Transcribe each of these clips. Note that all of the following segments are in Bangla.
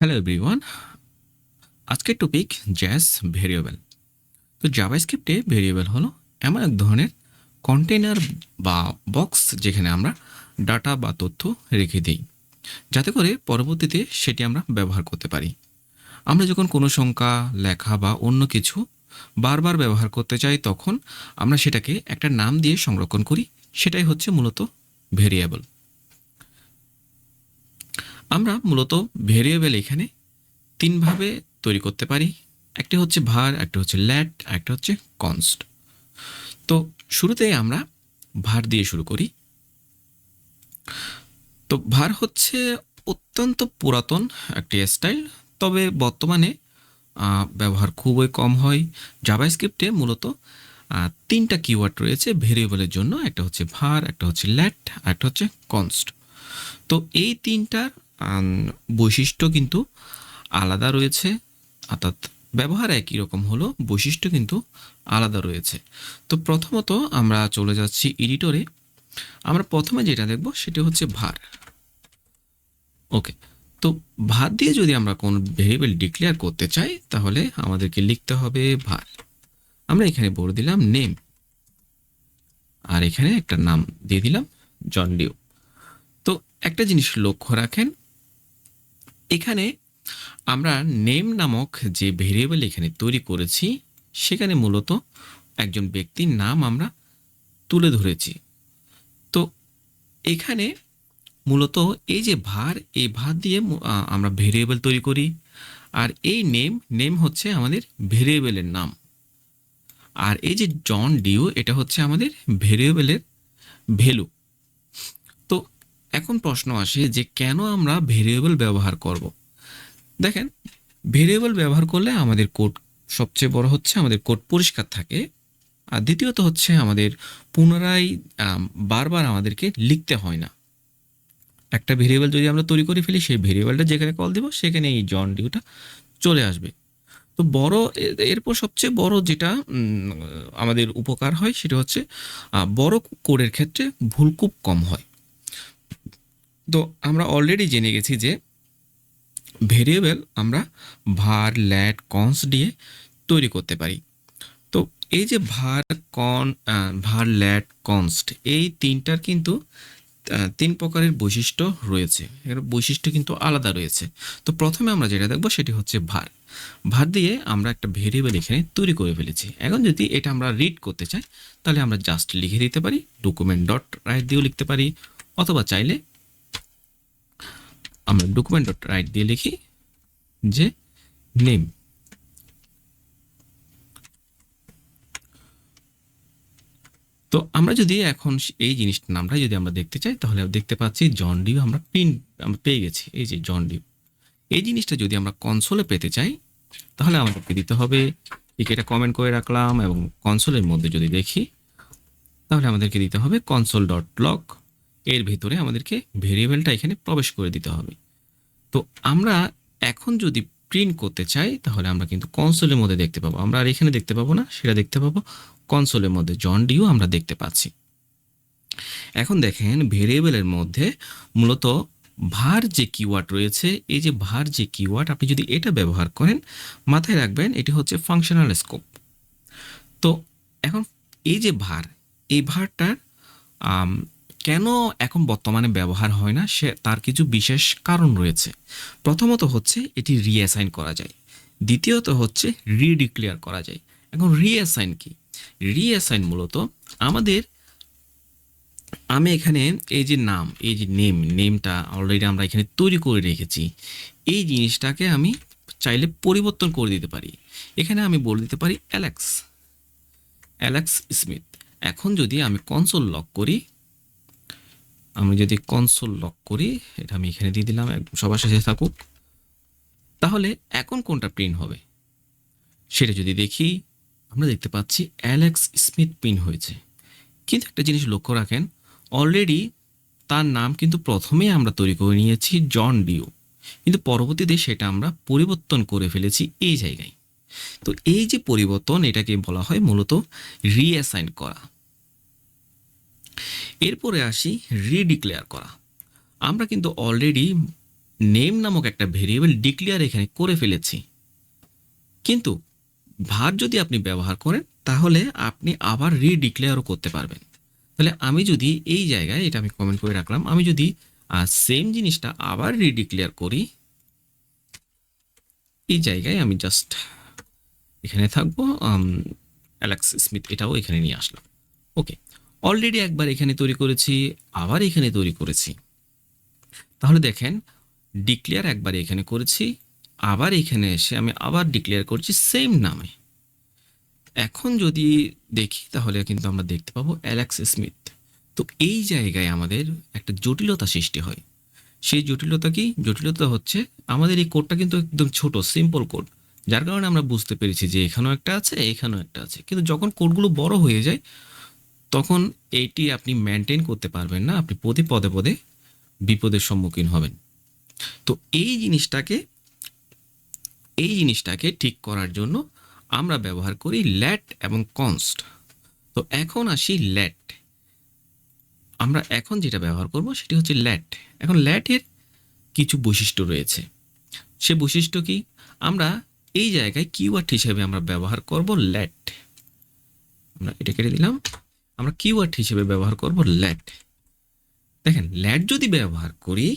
হ্যালো এভরিওয়ান আজকের টপিক জ্যাস ভেরিয়েবল তো জাভাস্ক্রিপ্টে ভেরিয়েবল হলো এমন এক ধরনের কন্টেনার বা বক্স যেখানে আমরা ডাটা বা তথ্য রেখে দিই, যাতে করে পরবর্তীতে সেটি আমরা ব্যবহার করতে পারি। আমরা যখন কোনো সংখ্যা, লেখা বা অন্য কিছু বারবার ব্যবহার করতে চাই, তখন আমরা সেটাকে একটা নাম দিয়ে সংরক্ষণ করি। সেটাই হচ্ছে মূলত ভেরিয়েবল আমরা মূলত ভেরিয়েবল এখানে তিনভাবে তৈরি করতে পারি। একটি হচ্ছে ভার একটা হচ্ছে ল্যাট একটা হচ্ছে কনস্ট তো শুরুতে আমরা ভার দিয়ে শুরু করি। তো ভার হচ্ছে অত্যন্ত পুরাতন একটি স্টাইল তবে বর্তমানে ব্যবহার খুবই কম হয়। জাভাস্ক্রিপ্টে মূলত তিনটা কিওয়ার্ড রয়েছে ভেরিয়েবলের জন্য। একটা হচ্ছে ভার একটা হচ্ছে ল্যাট আর একটা হচ্ছে কনস্ট তো এই তিনটার বৈশিষ্ট্য কিন্তু আলাদা রয়েছে, অর্থাৎ ব্যবহার একই রকম হলো, বৈশিষ্ট্য কিন্তু আলাদা রয়েছে। তো প্রথমত আমরা চলে যাচ্ছি এডিটরে। আমরা প্রথমে যেটা দেখব সেটা হচ্ছে ভার। ওকে, তো ভার দিয়ে যদি আমরা কোন ভেরিয়েবল ডিক্লেয়ার করতে চাই, তাহলে আমাদেরকে লিখতে হবে ভার। আমরা এখানে বলে দিলাম নেম। আর এখানে একটা নাম দিয়ে দিলাম জনডিউ তো একটা জিনিস লক্ষ্য রাখেন এখানে আমরা নেম নামক যে ভেরিয়েবল এখানে তৈরি করেছি, সেখানে মূলত একজন ব্যক্তির নাম আমরা তুলে ধরেছি। তো এখানে মূলত এই যে ভার এই ভার দিয়ে আমরা ভেরিয়েবল তৈরি করি। আর এই নেম নেম হচ্ছে আমাদের ভেরিয়েবলের নাম। আর এই যে জন ডিও, এটা হচ্ছে আমাদের ভেরিয়েবলের ভ্যালু। এখন প্রশ্ন আসে যে কেন আমরা ভেরিয়েবল ব্যবহার করব? দেখেন ভেরিয়েবল ব্যবহার করলে আমাদের কোড সবচেয়ে বড় হচ্ছে, আমাদের কোড পরিষ্কার থাকে। আর দ্বিতীয়ত হচ্ছে আমাদের পুনরায় বারবার আমাদেরকে লিখতে হয় না। একটা ভেরিয়েবল যদি আমরা তৈরি করে ফেলি, সেই ভেরিয়েবলটা যেখানে কল দিব সেখানে এই জন ডিউটা চলে আসবে। তো বড় এরপর সবচেয়ে বড় যেটা আমাদের উপকার হয়, সেটা হচ্ছে বড় কোডের ক্ষেত্রে ভুল খুব কম হয়। তো আমরা অলরেডি জেনে গেছি যে ভেরিয়েবল আমরা ভার ল্যাট কনস দিয়ে তৈরি করতে পারি। তো এই যে ভার কন ভার ল্যাট কনস্ট এই তিনটার কিন্তু তিন প্রকারের বৈশিষ্ট্য রয়েছে। এর বৈশিষ্ট্য কিন্তু আলাদা রয়েছে। তো প্রথমে আমরা যেটা দেখব সেটি হচ্ছে ভার ভার দিয়ে আমরা একটা ভেরিয়েবল এখানে তৈরি করে ফেলেছি। এখন যদি এটা আমরা রিড করতে চাই, তাহলে আমরা জাস্ট লিখে দিতে পারি ডকুমেন্ট ডট রাইট দিয়েও লিখতে পারি, অথবা চাইলে আমরা ডকুমেন্ট ডট রাইট দিয়ে লিখি যে নেম তো আমরা যদি এখন এই জিনিসটার নামটা যদি আমরা দেখতে চাই, তাহলে দেখতে পাচ্ছি জন ডিউ আমরা প্রিন্ট আমরা পেয়ে গেছি। এই যে জন ডিউ এই জিনিসটা যদি আমরা কনসোলে পেতে চাই, তাহলে আমাদেরকে দিতে হবে? ঠিক এটা কমেন্ট করে রাখলাম এবং কনসোলের মধ্যে যদি দেখি, তাহলে আমাদেরকে দিতে হবে কনসোল ডট লক এর ভিতরে আমাদেরকে ভেরিয়েবলটা এখানে প্রবেশ করে দিতে হবে। তো আমরা এখন যদি প্রিন্ট করতে চাই, তাহলে আমরা কিন্তু কনসোলের মধ্যে দেখতে পাবো। আমরা আর এখানে দেখতে পাবো না, সেটা দেখতে পাবো। কনসোলের মধ্যে জন ডিও আমরা দেখতে পাচ্ছি। এখন দেখেন, ভেরিয়েবলের মধ্যে মূলত ভার যে কিওয়ার্ড রয়েছে, এই যে ভার যে কিওয়ার্ড আপনি যদি এটা ব্যবহার করেন, মাথায় রাখবেন, এটি হচ্ছে ফাংশনাল স্কোপ তো এখন এই যে ভার এই ভারটার কেন এখন বর্তমানে ব্যবহার হয় না? সে তার কিছু বিশেষ কারণ রয়েছে। প্রথমত হচ্ছে এটি রিঅ্যাসাইন করা যায়। দ্বিতীয়ত হচ্ছে রিডিক্লেয়ার করা যায়। এখন রিঅ্যাসাইন কি? রিঅ্যাসাইন মূলত আমাদের, আমি এখানে এই যে নাম, এই যে নেম নেমটা অলরেডি আমরা এখানে তৈরি করে রেখেছি। এই জিনিসটাকে আমি চাইলে পরিবর্তন করে দিতে পারি। এখানে আমি বলে দিতে পারি অ্যালেক্স অ্যালেক্স স্মিথ এখন যদি আমি কনসোল লক করি আমি যদি কনসোল লক করি, এটা আমি এখানে দিয়ে দিলাম একদম সবার সাথে থাকুক, তাহলে এখন কোনটা প্রিন্ট হবে? সেটা যদি দেখি, আমরা দেখতে পাচ্ছি অ্যালেক্স স্মিথ প্রিন্ট হয়েছে। কিন্তু একটা জিনিস লক্ষ্য রাখেন অলরেডি তার নাম কিন্তু প্রথমেই আমরা তৈরি করে নিয়েছি জন ডিও কিন্তু পরবর্তীতে সেটা আমরা পরিবর্তন করে ফেলেছি এই জায়গায়। তো এই যে পরিবর্তন, এটাকে বলা হয় মূলত রিঅ্যাসাইন করা। এরপরে আসি রিডিক্লেয়ার করা। আমরা কিন্তু অলরেডি নেম নামক একটা ভেরিয়েবল ডিক্লেয়ার এখানে করে ফেলেছি। কিন্তু ভার যদি আপনি ব্যবহার করেন, তাহলে আপনি আবার রিডিক্লেয়ারও করতে পারবেন। তাহলে আমি যদি এই জায়গায়, এটা আমি কমেন্ট করে রাখলাম, আমি যদি সেম জিনিসটা আবার রিডিক্লেয়ার করি, এই জায়গায় আমি জাস্ট এখানে থাকব অ্যালেক্স স্মিথ এটাও এখানে নিয়ে আসলাম। ওকে অলরেডি একবার এখানে তৈরি করেছি, আবার এখানে তৈরি করেছি। তাহলে দেখেন ডিক্লেয়ার একবার এখানে করেছি, আবার এখানে এসে আমি আবার ডিক্লেয়ার করছি সেম নামে। এখন যদি দেখি, তাহলে কিন্তু আমরা দেখতে পাবো অ্যালেক্স স্মিথ তো এই জায়গায় আমাদের একটা জটিলতা সৃষ্টি হয়। সেই জটিলতা কি? জটিলতা হচ্ছে আমাদের এই কোডটা কিন্তু একদম ছোট সিম্পল কোড যার কারণে আমরা বুঝতে পেরেছি যে এখানেও একটা আছে, এখানেও একটা আছে। কিন্তু যখন কোডগুলো বড় হয়ে যায় তখন এইটি আপনি মেনটেন করতে পারবেন না। আপনি প্রতি পদে পদে বিপদের সম্মুখীন হবেন। তো এই জিনিসটাকে এই জিনিসটাকে ঠিক করার জন্য আমরা ব্যবহার করি ল্যাট এবং কনস্ট তো এখন আসি ল্যাট আমরা এখন যেটা ব্যবহার করব সেটি হচ্ছে ল্যাট এখন ল্যাটের কিছু বৈশিষ্ট্য রয়েছে। সে বৈশিষ্ট্য কি? আমরা এই জায়গায় কিওয়ার্ড হিসেবে আমরা ব্যবহার করব ল্যাট আমরা এটা কেটে দিলাম। আমরা কিওয়ার্ড হিসেবে ব্যবহার করব ল্যাট দেখেন ল্যাট যদি ব্যবহার করি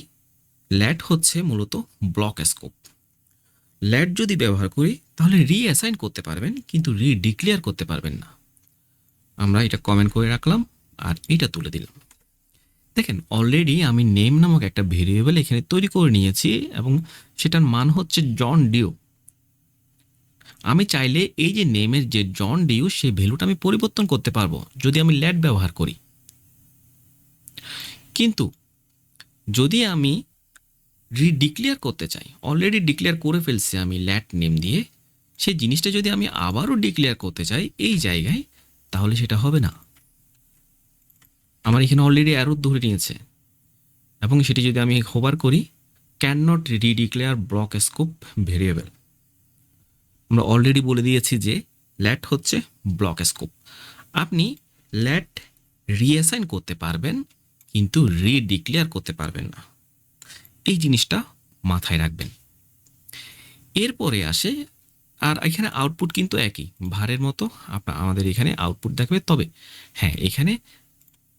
ল্যাট হচ্ছে মূলত ব্লক স্কোপ ল্যাট যদি ব্যবহার করি, তাহলে রিঅ্যাসাইন করতে পারবেন, কিন্তু রিডিক্লেয়ার করতে পারবেন না। আমরা এটা কমেন্ট করে রাখলাম, আর এটা তুলে দিলাম। দেখেন অলরেডি আমি নেম নামক একটা ভেরিয়েবল এখানে তৈরি করে নিয়েছি, এবং সেটার মান হচ্ছে জন ডিউ আমি চাইলে এই যে নেমের যে জন ডিউ সেই ভ্যালুটা আমি পরিবর্তন করতে পারব যদি আমি ল্যাট ব্যবহার করি। কিন্তু যদি আমি রিডিক্লেয়ার করতে চাই অলরেডি ডিক্লেয়ার করে ফেলছি আমি ল্যাট নেম দিয়ে সেই জিনিসটা যদি আমি আবারও ডিক্লেয়ার করতে চাই এই জায়গায়, তাহলে সেটা হবে না। আমার এখানে অলরেডি অ্যারো ধরে নিয়েছে। এবং সেটি যদি আমি হোবার করি can not redeclare block scope variable আমরা অলরেডি বলে দিয়েছি যে ল্যাট হচ্ছে ব্লক স্কোপ আপনি ল্যাট রিঅ্যাসাইন করতে পারবেন, কিন্তু রিডিক্লেয়ার করতে পারবেন না। এই জিনিসটা মাথায় রাখবেন। এরপরে আসে, আর এখানে আউটপুট কিন্তু একই। ভারের মতো আপনা আমাদের এখানে আউটপুট দেখবে তবে হ্যাঁ এখানে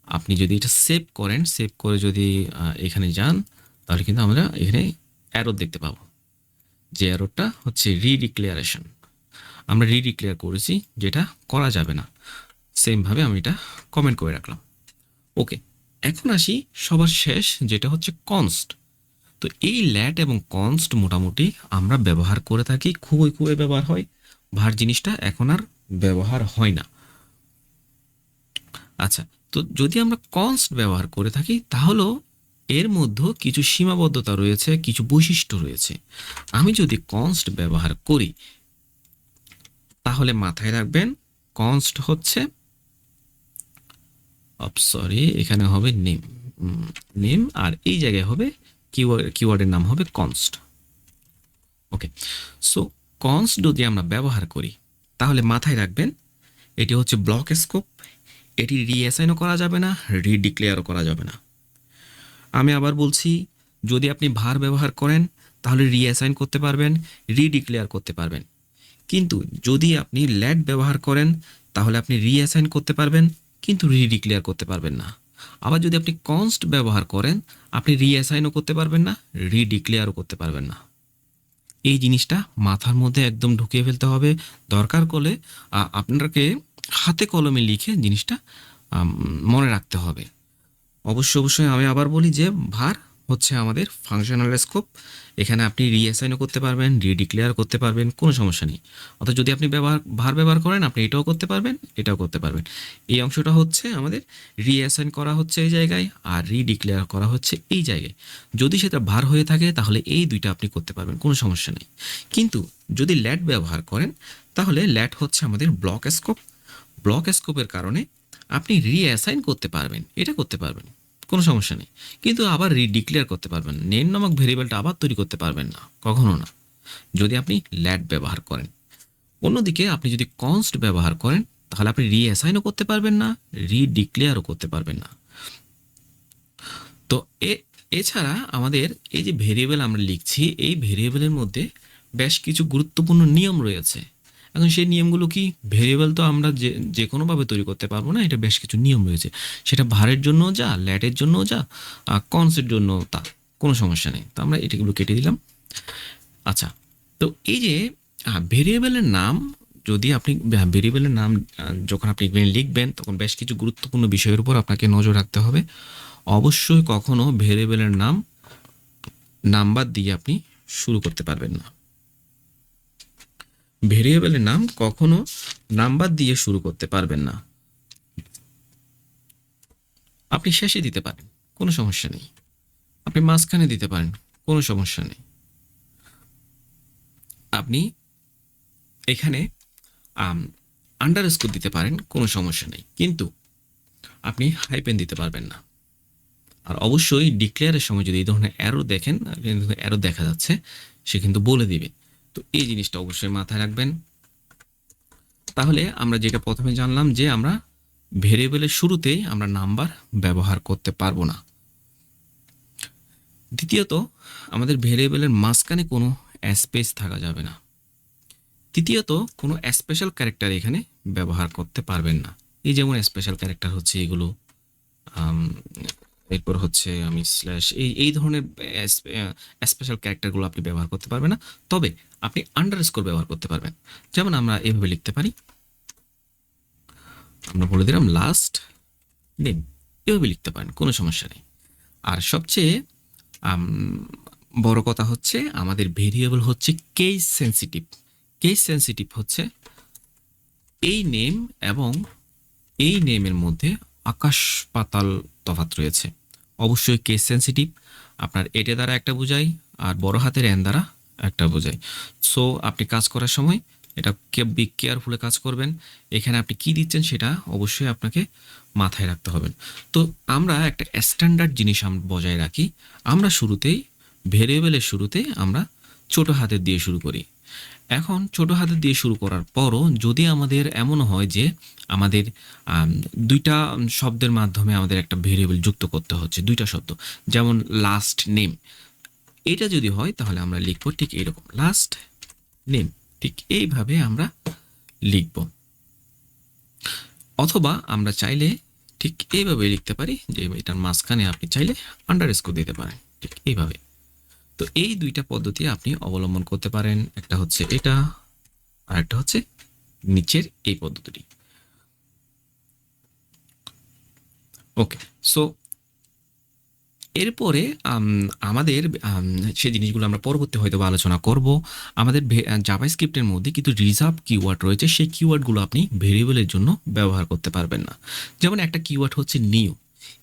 আপনি যদি এটা সেভ করেন সেভ করে যদি এখানে যান, তাহলে কিন্তু আমরা এখানে অ্যারো দেখতে পাবো। যে অ্যারোটা হচ্ছে রিডিক্লেয়ারেশন। আমরা রিডিক্লেয়ার করেছি, যেটা করা যাবে না। সেমভাবে আমি এটা কমেন্ট করে রাখলাম। ওকে এখন আসি সবার শেষ, যেটা হচ্ছে কনস্ট তো এই ল্যাট এবং কনস্ট মোটামুটি আমরা ব্যবহার করে থাকি, খুবই খুবই ব্যবহার হয়। ভার জিনিসটা এখন আর ব্যবহার হয় না। আচ্ছা তো যদি আমরা কনস্ট ব্যবহার করে থাকি, তাহলেও এর মধ্যে কিছু সীমাবদ্ধতা রয়েছে, কিছু বৈশিষ্ট্য রয়েছে। আমি যদি কনস্ট ব্যবহার করি, তাহলে মাথায় রাখবেন কনস্ট হচ্ছে সরি এখানে হবে নেম নেম আর এই জায়গায় হবে কিওয়ার্ড কিওয়ার্ডের নাম হবে কনস্ট ওকে সো কনস্ট যদি আমরা ব্যবহার করি, তাহলে মাথায় রাখবেন, এটি হচ্ছে ব্লক স্কোপ এটি রিঅ্যাসাইনও করা যাবে না রিডিক্লেয়ারও করা যাবে না। আমি আবার বলছি, যদি আপনি ভার ব্যবহার করেন, তাহলে রিঅ্যাসাইন করতে পারবেন রিডিক্লেয়ার করতে পারবেন। কিন্তু যদি আপনি ল্যাড ব্যবহার করেন, তাহলে আপনি রিঅ্যাসাইন করতে পারবেন, কিন্তু রিডিক্লেয়ার করতে পারবেন না। আবার যদি আপনি কনস্ট ব্যবহার করেন, আপনি রিঅ্যাসাইনও করতে পারবেন না রিডিক্লেয়ারও করতে পারবেন না। এই জিনিসটা মাথার মধ্যে একদম ঢুকিয়ে ফেলতে হবে। দরকার করলে আপনাকে হাতে কলমে লিখে জিনিসটা মনে রাখতে হবে। অবশ্যই অবশ্যই আমি আবার বলি যে ভার হচ্ছে আমাদের ফাংশনাল স্কোপ এখানে আপনি রিঅ্যাসাইনও করতে পারবেন রিডিক্লেয়ার করতে পারবেন, কোনো সমস্যা নেই। অর্থাৎ যদি আপনি ব্যবহার, ভার ব্যবহার করেন, আপনি এটাও করতে পারবেন, এটাও করতে পারবেন। এই অংশটা হচ্ছে আমাদের রিঅ্যাসাইন করা হচ্ছে এই জায়গায় আর রিডিক্লেয়ার করা হচ্ছে এই জায়গায়। যদি সেটা ভার হয়ে থাকে, তাহলে এই দুইটা আপনি করতে পারবেন, কোনো সমস্যা নেই। কিন্তু যদি ল্যাট ব্যবহার করেন, তাহলে ল্যাট হচ্ছে আমাদের ব্লক স্কোপ ব্লক স্কোপের কারণে আপনি রিঅ্যাসাইন করতে পারবেন, এটা করতে পারবেন, কোনো সমস্যা নেই। কিন্তু আবার রিডিক্লেয়ার করতে পারবেন নেম নামক ভেরিয়েবলটা আবার তৈরি করতে পারবেন না, কখনো না। যদি আপনি ল্যাট ব্যবহার করেন, অন্যদিকে আপনি যদি কনস্ট ব্যবহার করেন, তাহলে আপনি রিঅ্যাসাইনও করতে পারবেন না রিডিক্লেয়ারও করতে পারবেন না। তো এ, এছাড়া আমাদের এই যে ভেরিয়েবল আমরা লিখছি, এই ভেরিয়েবলের মধ্যে বেশ কিছু গুরুত্বপূর্ণ নিয়ম রয়েছে। এখন সেই নিয়মগুলো কি ভেরিয়েবল তো আমরা যে যে কোনোভাবে তৈরি করতে পারব না, এটা বেশ কিছু নিয়ম রয়েছে। সেটা ভারের জন্য যা, ল্যাটের জন্য যা কনসের জন্য তা, কোনো সমস্যা নেই। তো আমরা এটাগুলো কেটে দিলাম। আচ্ছা তো এই যে ভেরিয়েবলের নাম, যদি আপনি ভেরিয়েবলের নাম যখন আপনি লিখবেন, তখন বেশ কিছু গুরুত্বপূর্ণ বিষয়ের উপর আপনাকে নজর রাখতে হবে। অবশ্যই কখনো ভেরিয়েবলের নাম নাম্বার দিয়ে আপনি শুরু করতে পারবেন না। ভেরিয়েবলের নাম কখনো নাম্বার দিয়ে শুরু করতে পারবেন না। আপনি শেষে দিতে পারেন, কোনো সমস্যা নেই। আপনি মাঝখানে দিতে পারেন, কোনো সমস্যা নেই। আপনি এখানে আন্ডার স্কোর দিতে পারেন, কোনো সমস্যা নেই। কিন্তু আপনি হাইপেন দিতে পারবেন না। আর অবশ্যই ডিক্লেয়ারের সময় যদি এই ধরনের অ্যারো দেখেন অ্যারো দেখা যাচ্ছে, সে কিন্তু বলে দিবে। তো এই জিনিসটা অবশ্যই মাথায় রাখবেন। তাহলে আমরা যেটা প্রথমে জানলাম যে আমরা ভেরিয়েবলের শুরুতেই আমরা নাম্বার ব্যবহার করতে পারব না। দ্বিতীয়ত, আমাদের ভেরিয়েবলের মাঝখানে কোনো স্পেস থাকা যাবে না। তৃতীয়ত, কোনো স্পেশাল ক্যারেক্টার এখানে ব্যবহার করতে পারবেন না। এই যেমন স্পেশাল ক্যারেক্টার হচ্ছে এগুলো এরপর হচ্ছে আমি স্ল্যাশ এই এই ধরনের স্পেশাল ক্যারেক্টারগুলো আপনি ব্যবহার করতে পারবেন না। তবে আপনি আন্ডার স্কোর ব্যবহার করতে পারবেন। যেমন আমরা এভাবে লিখতে পারি। আমরা বলে দিলাম লাস্ট নেম এভাবে লিখতে পারেন, কোনো সমস্যা নেই। আর সবচেয়ে বড় কথা হচ্ছে আমাদের ভেরিয়েবল হচ্ছে কেস সেন্সিটিভ কেস সেন্সিটিভ হচ্ছে এই নেম এবং এই নেমের মধ্যে আকাশ পাতাল তফাৎ রয়েছে। অবশ্যই কেস সেন্সিটিভ আপনার এটে দ্বারা একটা বোঝাই আর বড় হাতের এন দ্বারা একটা বোঝাই। সো আপনি কাজ করার সময় এটা কে বি কেয়ারফুলে কাজ করবেন। এখানে আপনি কি দিচ্ছেন সেটা অবশ্যই আপনাকে মাথায় রাখতে হবে। তো আমরা একটা স্ট্যান্ডার্ড জিনিস বজায় রাখি। আমরা শুরুতেই ভেরিয়েবলের শুরুতেই আমরা ছোট হাতের দিয়ে শুরু করি। এখন ছোট হাতের দিয়ে শুরু করার পরও যদি আমাদের এমন হয় যে আমাদের আম, দুইটা শব্দের মাধ্যমে আমাদের একটা ভেরিয়েবল যুক্ত করতে হচ্ছে দুইটা শব্দ যেমন লাস্ট নেম এটা যদি হয় তাহলে আমরা লিখব ঠিক এরকম লাস্ট নেম ঠিক এইভাবে আমরা লিখব। অথবা আমরা চাইলে ঠিক এইভাবে লিখতে পারি যে এটার মাঝখানে আপনি চাইলে আন্ডার দিতে পারেন ঠিক এইভাবে। তো এই দুইটা পদ্ধতি আপনি অবলম্বন করতে পারেন। একটা হচ্ছে এটা আর একটা হচ্ছে নিচের এই পদ্ধতিটি। ওকে সো এরপরে আম, আমাদের আম, সে জিনিসগুলো আমরা পরবর্তী হয়তো বা আলোচনা করব। আমাদের জাভা স্ক্রিপ্টের মধ্যে কিন্তু রিজার্ভ কিওয়ার্ড রয়েছে। সেই কিওয়ার্ডগুলো আপনি ভেরিয়েবলের জন্য ব্যবহার করতে পারবেন না। যেমন একটা কিওয়ার্ড হচ্ছে নিউ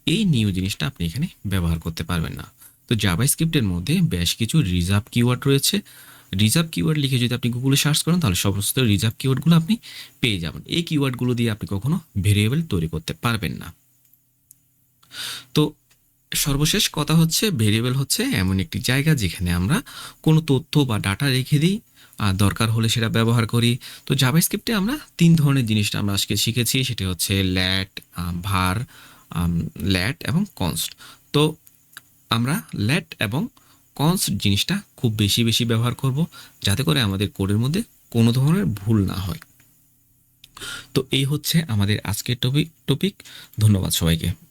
এই নিউ জিনিসটা আপনি এখানে ব্যবহার করতে পারবেন না। তো জাভা স্ক্রিপ্টের মধ্যে বেশ কিছু রিজার্ভ কিওয়ার্ড রয়েছে। রিজার্ভ কিওয়ার্ড লিখে যদি আপনি গুগলে সার্চ করেন, তাহলে সমস্ত রিজার্ভ কিওয়ার্ডগুলো আপনি পেয়ে যাবেন। এই কিওয়ার্ডগুলো দিয়ে আপনি কখনো ভেরিয়েবল তৈরি করতে পারবেন না। তো সর্বশেষ কথা হচ্ছে ভেরিয়েবল হচ্ছে এমন একটি জায়গা যেখানে আমরা কোনো তথ্য বা ডাটা রেখে দিই, আর দরকার হলে সেটা ব্যবহার করি। তো জাভাস্ক্রিপ্টে আমরা তিন ধরনের জিনিসটা আমরা আজকে শিখেছি, সেটি হচ্ছে ল্যাট ভার ল্যাট এবং কনস্ট তো আমরা ল্যাট এবং কনস জিনিসটা খুব বেশি বেশি ব্যবহার করব যাতে করে আমাদের কোডের মধ্যে কোনো ধরনের ভুল না হয়। তো এই হচ্ছে আমাদের আজকের টপিক টপিক ধন্যবাদ সবাইকে।